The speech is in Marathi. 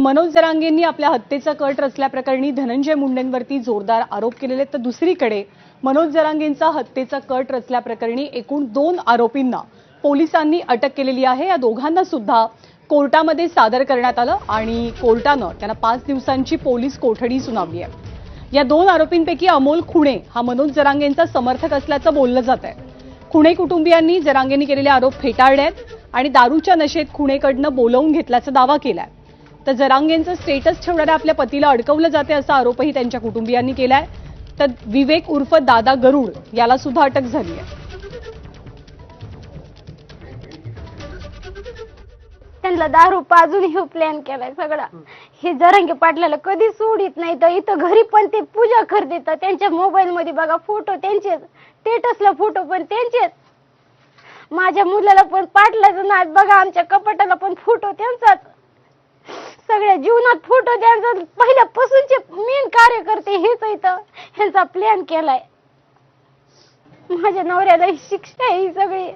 मनोज जरांगेंनी आपल्या हत्येचा कट रचल्याप्रकरणी धनंजय मुंडेंवरती जोरदार आरोप केलेले. तर दुसरीकडे मनोज जरांगेंचा हत्येचा कट रचल्याप्रकरणी एकूण दोन आरोपींना पोलिसांनी अटक केलेली आहे. या दोघांना सुद्धा कोर्टामध्ये सादर करण्यात आलं आणि कोर्टानं त्यांना पाच दिवसांची पोलीस कोठडी सुनावली आहे. या दोन आरोपींपैकी अमोल खुणे हा मनोज जरांगेंचा समर्थक असल्याचं बोललं जात आहे. खुणे कुटुंबियांनी जरांगेंनी केलेले आरोप फेटाळले आहेत आणि दारूच्या नशेत खुणेकडनं बोलवून घेतल्याचा दावा केलाय. तर जरांगेंचं स्टेटस ठेवणाऱ्या आपल्या पतीला अडकवलं जाते असा आरोपही त्यांच्या कुटुंबियांनी केलाय. तर विवेक उर्फ दादा गरुड याला सुद्धा अटक झाली आहे. त्यांना दारू पाजून हे प्लॅन केलाय सगळा. हे जरंगे पाटलाला कधी सोडित नाही तर इथं घरी पण ते पूजा करते तर त्यांच्या मोबाईल मध्ये बघा फोटो त्यांचेच स्टेटसला फोटो पण त्यांचेच माझ्या मुलाला पण पाटलाचं नाच बघा आमच्या कपाटाला पण फोटो त्यांचाच जीवनात फोटो द्यायचा पहिल्यापासूनचे मेन कार्यकर्ते हेच इथं ह्यांचा प्लॅन केलाय. माझ्या नवऱ्याला ही शिक्षा आहे ही सगळी.